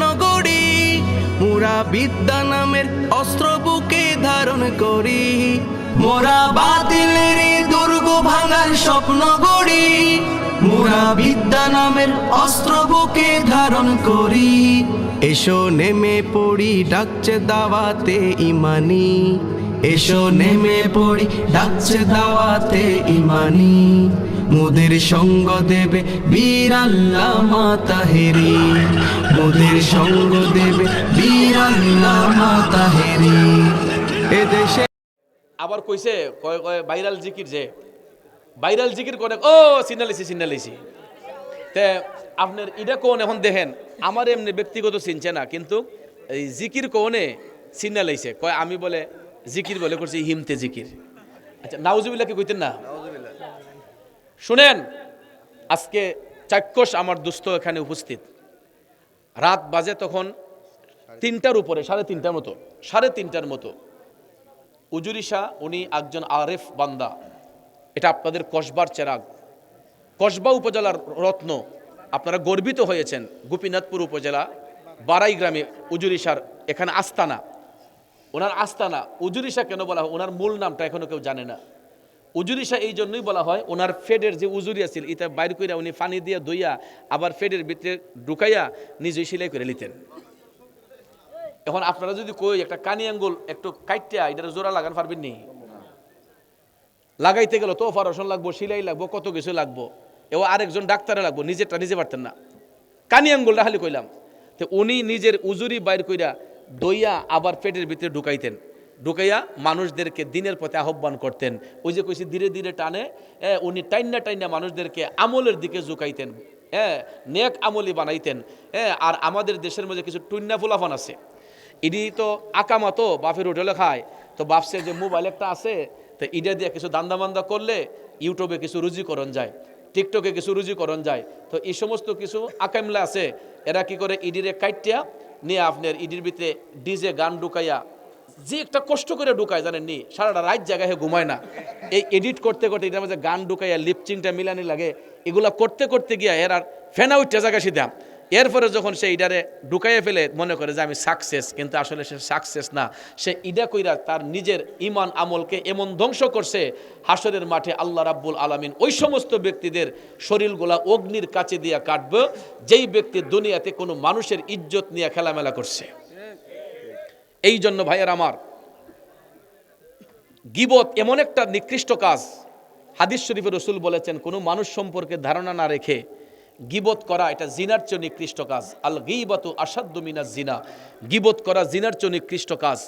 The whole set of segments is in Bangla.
স্বপ্ন মোরা বিদ্যা নামের অস্ত্র বুকে ধারণ করি। মোরা বাতিলের দুর্গ ভাঙার স্বপ্ন গড়ি। মোরা বিদ্যা নামের অস্ত্র বুকে ধারণ করি। এসো নেমে পড়ি, ডাকছে দাওয়াতে ইমানি। এসো নেমে পড়ি, ডাকছে দাওয়াতে ইমানি। মোদের সঙ্গ দেবে বীর আল্লাহ মাতাহেরি মোদের সঙ্গ দেবে বীর আল্লাহ মাতাহেরি এদেশে আবার কইছে, কয় কয়, ভাইরাল জিকির যে। ভাইরাল জিকির করে ও সিনালিছি সিনালিছি তে, আপনার এটা কোন এখন দেখেন, আমার এমনি ব্যক্তিগত চিনছে না, কিন্তু এই জিকির কোনে সিনালাইছে কয়, আমি বলে জিকির বলে করছি হিমতে জিকির। আচ্ছা নাউজুবিল্লাহ কি কইতেন না? শুনেন, আজকে চাক্ষুষ আমার দুস্থ এখানে উপস্থিত। রাত বাজে তখন তিনটার উপরে, সাড়ে তিনটার মতো, সাড়ে তিনটার মতো। উজুরি শাহ, উনি একজন আরেফ বান্দা। এটা আপনাদের কসবার চেরাগ। কসবা উপজেলার রত্ন, আপনারা গর্বিত হয়েছেন। গোপীনাথপুর উপজেলা, বারাই গ্রামে উজুরি শাহর এখানে আস্তানা। ওনার আস্তানা, উজুরি শাহ কেন বলা হয়, ওনার মূল নামটা এখনও কেউ জানে না। উজুরি শাহ এই জন্যই বলা হয়, ওনার ফেডের যে উজুরি আছিল, এটা বাইর কইরা উনি পানি দিয়ে দইয়া আবার ফেডের ভিতরে ঢুকাইয়া নিজেই সেলাই করে নিতেন। এখন আপনারা যদি কই একটা কানি আঙ্গুল একটু কাইটিয়া এটার জোড়া লাগান পারবেন নি? লাগাইতে গেল তো অপারেশন লাগবো, সিলাই লাগবো, কত কিছু লাগবো। এও আরেকজন ডাক্তারে লাগবো, নিজেরটা নিজে পারতেন না। কানি আঙ্গুলটা খালি কইলাম। তো উনি নিজের উজুরি বাইর কইরা দইয়া আবার পেটের ভিতরে ঢুকাইতেন। ঢুকাইয়া মানুষদেরকে দিনের পথে আহ্বান করতেন। ওই যে কইছি, ধীরে ধীরে টানে উনি টাইনা টাইনা মানুষদেরকে আমলের দিকে ঝুঁকাইতেন। হ্যাঁ নেক আমলি বানাইতেন। হ্যাঁ আর আমাদের দেশের মধ্যে কিছু টুন্না ফুলাফান আছে। ইডি তো আকামা তো বাপের হোটেলে খায়। তো বাপসে যে মোবাইল একটা আছে, তো ইডা দিয়ে কিছু দান্দা মান্দা করলে ইউটিউবে কিছু রুজিকরণ যায়, টিকটকে কিছু রুজিকরণ যায়। তো এই সমস্ত কিছু আকামলা আছে। এরা কি করে, ইডিরে কাইটিয়া নিয়ে আপনার ইডির ভিতরে ডিজে গান ঢুকাইয়া যে একটা কষ্ট করে ঢুকায়, জানেন নি? সারাটা রাত জায়গায় ঘুমায় না। এই এডিট করতে করতে এটার মধ্যে গান ঢুকাইয়া লিপচিংটা মিলানি লাগে। এগুলা করতে করতে গিয়া এর আর ফেনা উঠতে জায়গা সিধাম এরপরে যখন সে ইডারে ঢুকাইয়ে ফেলে, মনে করে যে আমি সাকসেস কিন্তু আসলে সে সাকসেস না। সে ইডা কইরা তার নিজের ইমান আমলকে এমন ধ্বংস করছে, হাসরের মাঠে আল্লাহ রাব্বুল আলামিন ওই সমস্ত ব্যক্তিদের শরীরগুলা অগ্নির কাছে দিয়া কাটবে, যেই ব্যক্তি দুনিয়াতে কোনো মানুষের ইজ্জত নিয়ে খেলামেলা করছে। এই জন্য ভাইয়ের আমার গিবত এমন একটা নিকৃষ্ট কাজ। হাদিস শরীফের রসুল বলেছেন, কোনো মানুষ সম্পর্কে ধারণা না রেখে গিবত করা এটা জিনার চেয়ে নিকৃষ্ট কাজ। আল গিবাতু আসাদ্দু মিনা জিনা। গিবত করা জিনার চেয়ে নিকৃষ্ট কাজ।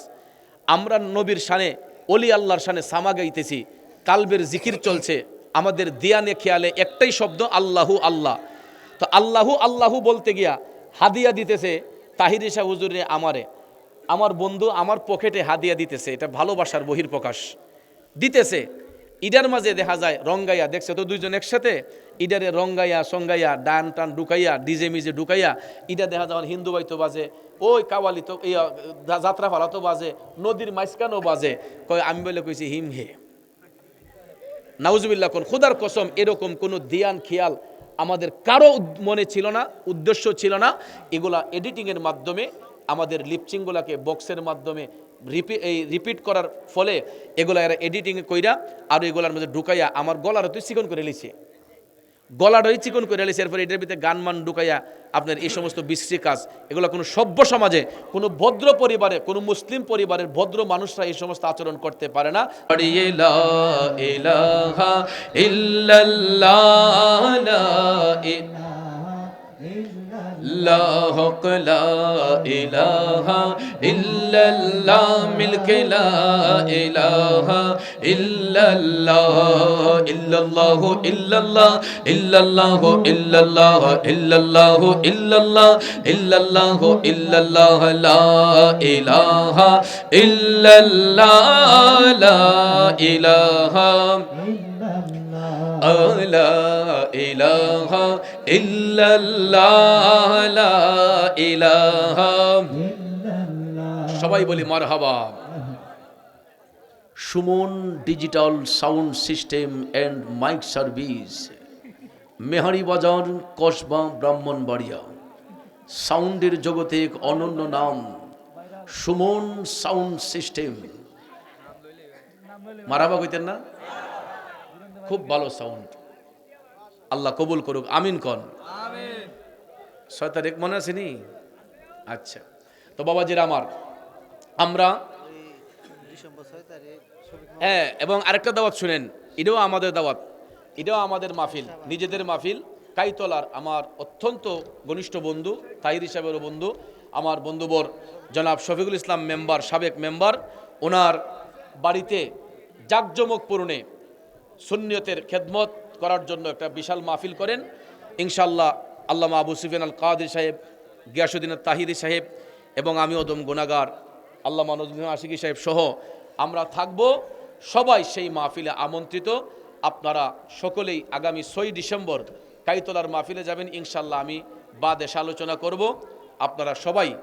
আমরা নবীর শানে অলি আল্লাহর শানে সামা গাইতেছি, কালবের জিকির চলছে, আমাদের দিয়ানে খেয়ালে একটাই শব্দ, আল্লাহু আল্লাহ। তো আল্লাহু আল্লাহু বলতে গিয়া হাদিয়া দিতেছে, তাহির হুজুরে আমারে। আমার বন্ধু আমার পকেটে হাদিয়া দিতেছে, এটা ভালোবাসার বহির্প্রকাশ দিতেছে, ইডার মাঝে দেখা যায় রঙ্গাইয়া, দেখছে তো দুইজন একসাথে? ইডারে রঙ্গাইয়া, সঙ্গাইয়া, ডান টান ঢুকাইয়া, ডিজে মিজে ঢুকাইয়া ইডা দেখা যায় হিন্দু ভাই তো বাজে, ওই কাওয়ালি তো এই যাত্রা ফালা তো বাজে, নদীর মাঝখানেও বাজে। কয়, আমি বলে কইছি, হিম হে। নাউজুবিল্লাহ কোন খুদার কসম, এরকম কোনো দিয়ান খেয়াল আমাদের কারও মনে ছিল না, উদ্দেশ্য ছিল না, এগুলা এডিটিংয়ের মাধ্যমে আমাদের লিপচিংগুলাকে বক্সের মাধ্যমে রিপি এই রিপিট করার ফলে এগুলা এরা এডিটিং কইরা আর এগুলার মধ্যে ঢুকাইয়া আমার গলার তুই চিকন করে লিছে গলাটাই চিকন করে লিছে এরপরে এটার ভিতরে গান মান ঢুকাইয়া আপনার এই সমস্ত বিশ্রী কাজ, এগুলো কোনো সভ্য সমাজে, কোনো ভদ্র পরিবারে, কোনো মুসলিম পরিবারের ভদ্র মানুষরা এই সমস্ত আচরণ করতে পারে না। لا হক লা ইলাহা ইল্লাল্লাহ, মিলকে লা ইলাহা ইল্লাল্লাহ ইল্লাল্লাহ ইল্লাল্লাহ ইল্লাল্লাহ ইল্লাল্লাহ ইল্লাল্লাহ ইল্লাল্লাহ ইল্লাল্লাহ ইল্লাল্লাহ, লা ইলাহা ইল্লাল্লাহ, লা ইলাহা الله إلا الله إلا الله لا إله إلا الله لا إله لا إله إلا الله لا إله সবাই বলি মারহাবা Suman digital sound system and mike service Mehari বাজার কসবা ব্রাহ্মণবাড়িয়া সাউন্ডের জগতে এক অনন্য নাম সুমন সাউন্ড সিস্টেম মারাবা কইতেন না খুব ভালো সাউন্ড আল্লাহ কবুল করুক আমিন কন। ছয় তারিখ মনে আছে নি? আচ্ছা। তো বাবাজির আমার আমরা হ্যাঁ এবং আরেকটা দাওয়াত শুনেন। এটাও আমাদের দাওয়াত। এটাও আমাদের মাহফিল নিজেদের মাহফিল। কাইতলার আমার অত্যন্ত ঘনিষ্ঠ বন্ধু তাহির হিসাবেরও বন্ধু আমার বন্ধুবর জনাব শফিকুল ইসলাম মেম্বার সাবেক মেম্বার। ওনার বাড়িতে জাকজমক পূরণে সুন্নিয়তের খেদমত করার জন্য একটা বিশাল মাহফিল করেন। ইনশাল্লাহ আল্লামা আবু সুফিয়ান আল কাদের সাহেব, গিয়াসুদ্দিন তাহিরি সাহেব এবং আমি ওদম গুনাগার আল্লামা নজরুল আশিকি সাহেব সহ আমরা থাকব। সবাই সেই মাহফিলে আমন্ত্রিত। আপনারা সকলেই আগামী ছয় ডিসেম্বর কাইতলার মাহফিলে যাবেন। ইনশাল্লাহ আমি বাদেশ আলোচনা করব। আপনারা সবাই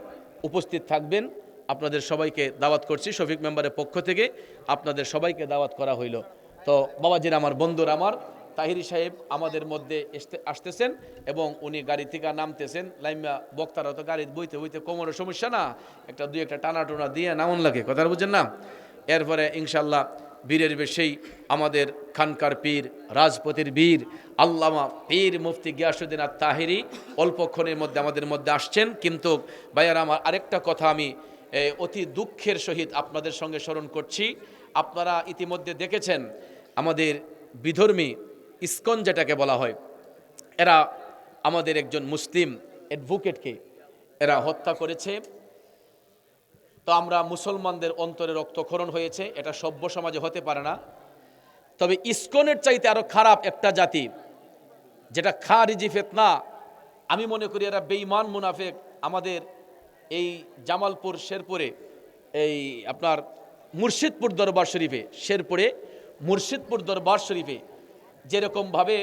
উপস্থিত থাকবেন। আপনাদের সবাইকে দাওয়াত করছি শফিক মেম্বারের পক্ষ থেকে। আপনাদের সবাইকে দাওয়াত করা হইল। তো বাবাজির আমার বন্ধুর আমার, তাহিরি সাহেব আমাদের মধ্যে আসতেছেন এবং উনি গাড়ি থেকে নামতেছেন। লাইমা বক্তারা তো গাড়ি বইতে বইতে কোমরের সমস্যা না, একটা দুই একটা টানা টোনা দিয়ে নামন লাগে কথা বুঝছেন না? এরপরে ইনশাল্লাহ বীরের বেশেই আমাদের খানকার পীর রাজপতির বীর, আল্লামা পীর মুফতি গিয়াসুদ্দিন আর তাহিরি অল্পক্ষণের মধ্যে আমাদের মধ্যে আসছেন। কিন্তু ভাইয়ার, আমার আরেকটা কথা আমি অতি দুঃখের সহিত আপনাদের সঙ্গে স্মরণ করছি। আপনারা ইতিমধ্যে দেখেছেন আমাদের বিধর্মী ইস্কন যেটাকে বলা হয়, এরা আমাদের একজন মুসলিম অ্যাডভোকেটকে এরা হত্যা করেছে। তো আমরা মুসলমানদের অন্তরে রক্তক্ষরণ হয়েছে, এটা সভ্য সমাজে হতে পারে না। তবে ইস্কনের চাইতে আরও খারাপ একটা জাতি, যেটা খারিজি ফেতনা, আমি মনে করি এরা বেঈমান মুনাফেক। আমাদের এই জামালপুর, শেরপুরে, এই আপনার মুর্শিদপুর দরবার শরীফে, শেরপুরে মুর্শিদপুর দরবার শরীফে যেরকমভাবে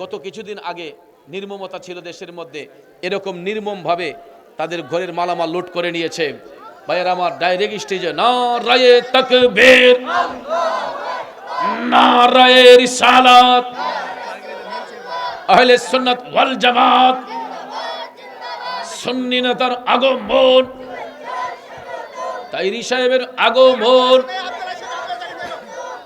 গত কিছুদিন আগে নির্মমতা ছিল দেশের মধ্যে, এরকম নির্মমভাবে তাদের ঘরের মালামাল লুট করে নিয়েছে। ভাইয়ের আমার ডাইরেক্ট স্টেজে না রায়ে তকবীর না রায়ে আহলে সুন্নাত ওয়াল জামাত আগমন, তাইরি সাহেবের আগমন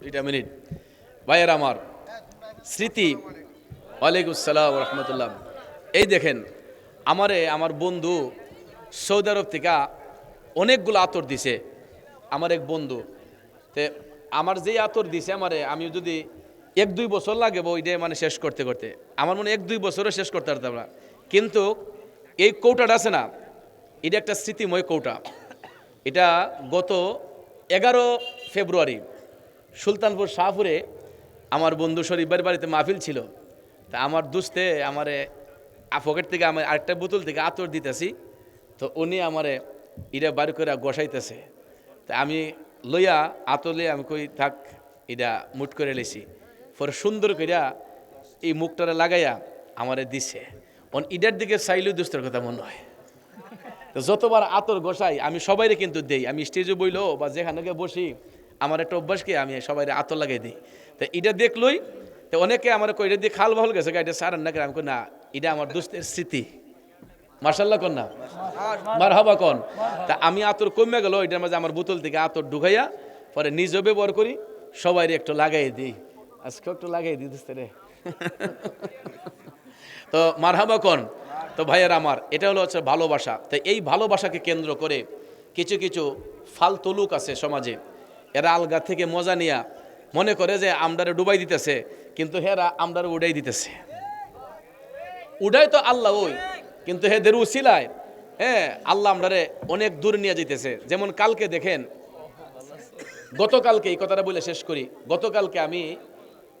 দুইটা মিনিট ভাইয়ের আমার, স্মৃতি, ওয়ালাইকুম আসসালাম রহমতুল্লাহ। এই দেখেন, আমারে, আমার বন্ধু সৌদি আরব থেকে অনেকগুলো আতর দিছে, আমার এক বন্ধু। তে আমার যেই আতর দিছে আমারে আমি যদি এক দুই বছর লাগে ওইটাই মানে শেষ করতে করতে। আমার মনে এক দুই বছরও শেষ করতে পারতাম না। কিন্তু এই কৌটাটা আছে না, এটা একটা স্মৃতিময় কৌটা। এটা গত এগারো ফেব্রুয়ারি সুলতানপুর শাহপুরে আমার বন্ধু শরীফের বাড়িতে মাহফিল ছিল। তা আমার দুস্তে আমারে পকেট থেকে আমার আরেকটা বোতল থেকে আতর দিতেছি। তো উনি আমারে ইরা বাড়ি করে গসাইতেছে। তা আমি লইয়া আতলে আমি কই, থাক এটা মুট করে লেছি। পরে সুন্দর কইরা এই মুখটারে লাগাইয়া আমারে দিছে। অন ইডার দিকে চাইলেও দুস্তের কথা মনে হয়। তো যতবার আতর গোসাই, আমি সবাইরে কিন্তু দেই। আমি স্টেজে বইলো বা যেখানে বসি আমার একটা অভ্যাসকে আমি সবাইরে আতর লাগাই দিই। তো এটা দেখলই, তো অনেকে আমার কই এটা দিয়ে খাল বহল গেছে? এটা সারান না আমি না, এটা আমার দুস্তের স্মৃতি। মার্শাল্লাহ কন না? মার হবা কন। তা আমি আতর কমে গেল, এটার মাঝে আমার বোতল থেকে আতর ঢুকাইয়া পরে নিজে ব্যবহার করি সবাই একটু লাগাই দিই। আজকে একটু লাগাই দিই দোস্ত রে। তো মারহাবা কন। তো ভাইয়ের আমার, এটা হলো হচ্ছে ভালোবাসা। তো এই ভালোবাসাকে কেন্দ্র করে কিছু কিছু ফালতু লোক আছে সমাজে এরা আলগা থেকে মজা নিয়া মনে করে যে আমদারে ডুবাই দিতেছে, কিন্তু হেরা আমদারে উড়াই দিতেছে। উড়াই তো আল্লাহ ওই, কিন্তু হেদের উসিলায় হ্যাঁ আল্লাহ আমদারে অনেক দূর নিয়ে যেতেছে যেমন কালকে দেখেন, গতকালকে এই কথাটা বলে শেষ করি, গতকালকে আমি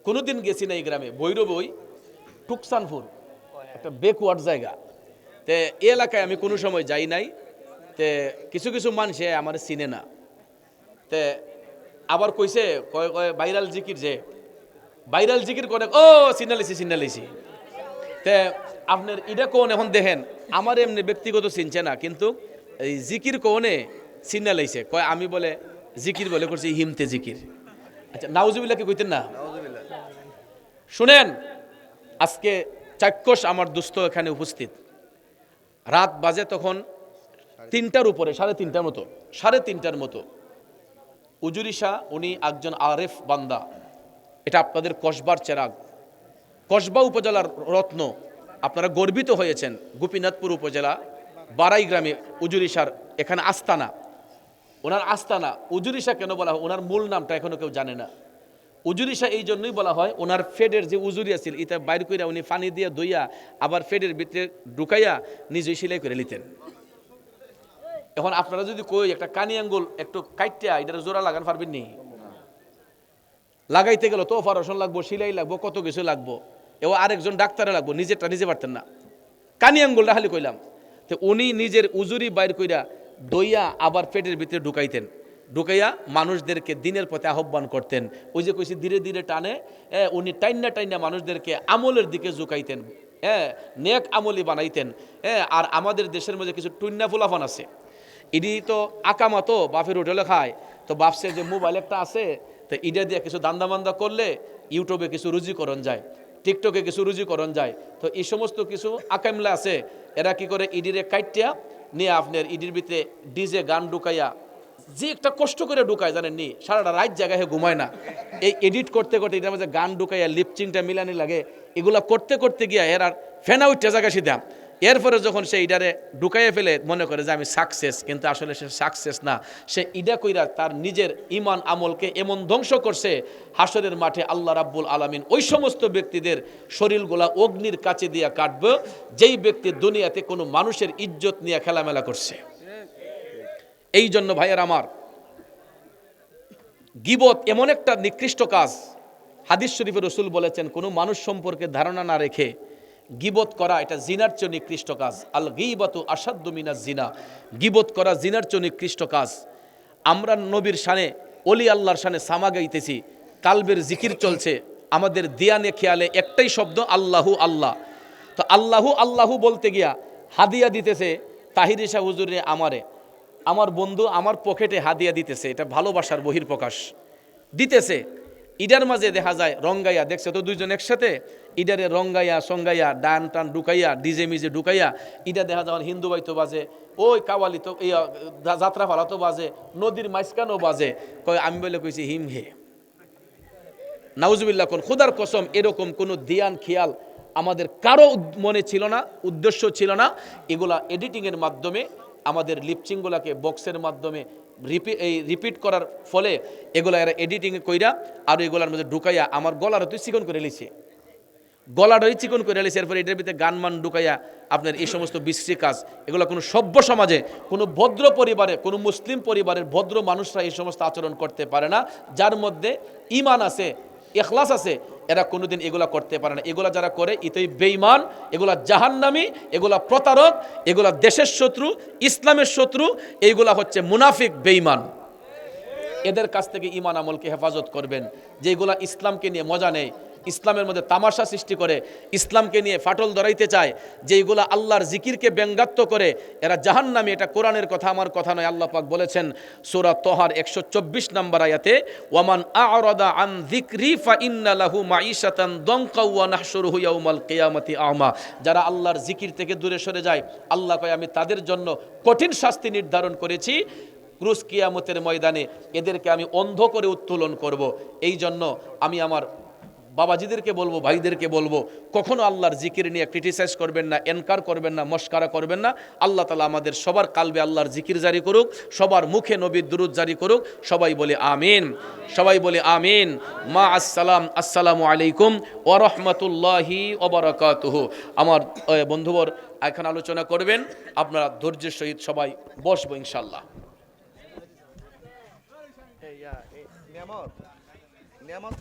কোনোদিন গেছি না এই গ্রামে বৈরব বৈরবই টুকসানপুর, একটা বেকওয়ার্ড জায়গা। তে এলাকায় আমি কোনো সময় যাই নাই, তে কিছু কিছু মানুষে আমার চিনে না। তে আবার কইছে কয় কয় ভাইরাল জিকির যে ভাইরাল জিকির করে ও চিনালিছি চিনালিছি তে আপনার এটা কোন এখন দেখেন আমার এমনি ব্যক্তিগত চিনছে না কিন্তু এই জিকির কোনে চিনা লাইছে কয় আমি বলে জিকির বলে করছি হিমতে জিকির। আচ্ছা নাউজুবিল্লাহ কি কইতেন না? শুনেন আজকে চাক্ষুষ আমার দুস্থ এখানে উপস্থিত। রাত বাজে তখন তিনটার উপরে সাড়ে তিনটার মতো সাড়ে তিনটার মতো। উজুরি শাহ, উনি একজন আরেফ বান্দা। এটা আপনাদের কসবার চেরাগ। কসবা উপজেলার রত্ন। আপনারা গর্বিত হয়েছেন গোপীনাথপুর উপজেলা, বারাই গ্রামে উজুরিশার এখানে আস্তানা। ওনার আস্তানা উজুরিশা কেন বলা হয়? ওনার মূল নামটা এখনও কেউ জানে না। উজুরিশা এই জন্যই বলা হয়, ওনার ফেডের যে উজুরি আছিল এটা বাইর কইরা উনি পানি দিয়ে দইয়া আবার ফেডের ভিতরে ঢুকাইয়া নিজেই সেলাই করে নিতেন। এখন আপনারা যদি কই একটা কানি আঙ্গুল একটু কাইটিয়া এটা জোড়া লাগান, পারবেন নি? লাগাইতে গেল তো অপারেশন লাগবো, সিলাই লাগবো, কত কিছু লাগবো। এও আরেকজন ডাক্তারে লাগবো, নিজেরটা নিজে পারতেন না। কানি আঙ্গুলটা খালি কইলাম। তো উনি নিজের উজুরি বাইর কইরা দইয়া আবার পেটের ভিতরে ঢুকাইতেন। ঢুকাইয়া মানুষদেরকে দিনের পথে আহ্বান করতেন। ওই যে কইছি, ধীরে ধীরে টানে উনি টাইনা টাইনা মানুষদেরকে আমলের দিকে ঝুঁকাইতেন। হ্যাঁ নেক আমলি বানাইতেন। হ্যাঁ আর আমাদের দেশের মধ্যে কিছু টুন্না ফুলাফান আছে। ইডি তো আকামা তো, বাপের হোটেলে খায়। তো বাপসে যে মোবাইল একটা আছে, তো ইডা দিয়ে কিছু দান্দা করলে ইউটিউবে কিছু রুজিকরণ যায়, টিকটকে কিছু রুজিকরণ যায়। তো এই সমস্ত কিছু আকামলা আছে, এরা কি করে ইডিরে কাইটিয়া নিয়ে আপনার ইডির ভিতরে ডিজে গান ঢুকাইয়া, যে একটা কষ্ট করে ঢুকায় জানেন নি সারাটা রাত জায়গায় ঘুমায় না। এই এডিট করতে করতে এটার মধ্যে গান ঢুকাইয়া লিপচিংটা মিলানি লাগে, এগুলা করতে করতে গিয়া এর আর ফেনা উঠতে জায়গা সিধাম এরপরে যখন সে ইডারে ঢুকাইয়ে ফেলে, মনে করে যে আমি সাকসেস কিন্তু আসলে সে সাকসেস না। সে ইডা কইরা তার নিজের ইমান আমলকে এমন ধ্বংস করছে, হাসরের মাঠে আল্লাহ রাব্বুল আলামিন ওই সমস্ত ব্যক্তিদের শরীরগুলা অগ্নির কাছে দিয়া কাটবে, যেই ব্যক্তি দুনিয়াতে কোনো মানুষের ইজ্জত নিয়ে খেলামেলা করছে। এই জন্য ভাইয়ের আমার, গিবত এমন একটা নিকৃষ্ট কাজ। হাদিস শরীফের রসুল বলেছেন, কোনো মানুষ সম্পর্কে ধারণা না রেখে গিবত করা এটা জিনার চেয়ে নিকৃষ্ট কাজ। আল গিবত আসাদ্দ মিনা জিনা। গিবত করা জিনার চেয়ে নিকৃষ্ট কাজ। আমরা নবীর শানে অলি আল্লাহর শানে সামা গাইতেছি। কালবের জিকির চলছে। আমাদের দিয়ানে খেয়ালে একটাই শব্দ, আল্লাহু আল্লাহ। তো আল্লাহু আল্লাহু বলতে গিয়া হাদিয়া দিতেছে তাহির শাহ হুজুরে আমারে। আমার বন্ধু আমার পকেটে হাদিয়া দিতেছে। এটা ভালোবাসার বহির্প্রকাশ দিতেছে। ইডার মাঝে দেখা যায়, রঙ্গাইয়া। দেখছে তো দুইজন একসাথে? ইডারে রঙ্গাইয়া সঙ্গাইয়া ডান টান ঢুকাইয়া ডিজে মিজে ঢুকাইয়া ইডা দেখা যাওয়ার হিন্দু বাইতো বাজে ওই কাওয়ালি তো ইয়া, যাত্রা ফালা তো বাজে নদীর মাঝখানও বাজে কয় আমি বলে কইছি হিম হে। নাউজুবিল্লাহ কোন খুদার কসম এরকম কোনো দিয়ান খেয়াল আমাদের কারও মনে ছিল না উদ্দেশ্য ছিল না। এগুলা এডিটিংয়ের মাধ্যমে আমাদের লিপচিংগুলাকে বক্সের মাধ্যমে রিপি এই রিপিট করার ফলে এগুলা এরা এডিটিং কইরা আর এগুলার মধ্যে ঢুকাইয়া আমার গলার তুই চিকন করে লিছে গলাটাই চিকন করে লিছে এরপরে এটার ভিতরে গান মান ঢুকাইয়া আপনার এই সমস্ত বিশ্রী কাজ, এগুলো কোনো সভ্য সমাজে, কোনো ভদ্র পরিবারে, কোনো মুসলিম পরিবারের ভদ্র মানুষরা এই সমস্ত আচরণ করতে পারে না, যার মধ্যে ইমান আছে, এখলাস আছে, এরা কোনোদিন এগুলা করতে পারে না। এগুলা যারা করে ইতই বেইমান এগুলা জাহান্নামি, এগুলা প্রতারক, এগুলা দেশের শত্রু, ইসলামের শত্রু, এইগুলা হচ্ছে মুনাফিক বেইমান এদের কাছ থেকে ইমান আমলকে হেফাজত করবেন। যেগুলা ইসলামকে নিয়ে মজা নেই ইসলামের মধ্যে তামাশা সৃষ্টি করে, ইসলামকে নিয়ে ফাটল ধরাইতে চায়, যেইগুলা আল্লাহর জিকিরকে ব্যঙ্গাত্ম করে, এরা জাহান্নামী, এটা কোরআনের কথা, আমার কথা নয়, আল্লাহ পাক বলেছেন সূরা তোহার একশো চব্বিশ নম্বর আয়াতে, ওয়ামান আ'রাদা আন যিকরি ফা ইন্না লাহু মাঈশাতান দঙ্কা ওয়া নাহশুরুহু ইয়াউমাল কিয়ামাতি আমা। যারা আল্লাহর জিকির থেকে দূরে সরে যায়, আল্লাহ কয়, আমি তাদের জন্য কঠিন শাস্তি নির্ধারণ করেছি, ক্রুশ কিয়ামতের ময়দানে, এদেরকে আমি অন্ধ করে উত্তোলন করব। এই জন্য আমি আমার বাবাজিদেরকে বলব, ভাইদেরকে বলব, কখনো আল্লাহর জিকির নিয়ে ক্রিটিসাইজ করবেন না, এনকার করবেন না, মস্কারা করবেন না। আল্লাহ তালা আমাদের সবার কালবে আল্লাহর জিকির জারি করুক, সবার মুখে নবীর দুরুদ জারি করুক, সবাই বলে আমিন, সবাই বলে আমিন। মা আসসালাম, আসসালামু আলাইকুম ও রহমতুল্লাহি ওবরাকাতুহু আমার বন্ধুবর এখন আলোচনা করবেন, আপনারা ধৈর্যের সহিত সবাই বসবো ইনশাল্লাহ নিয়ামত নিয়ামত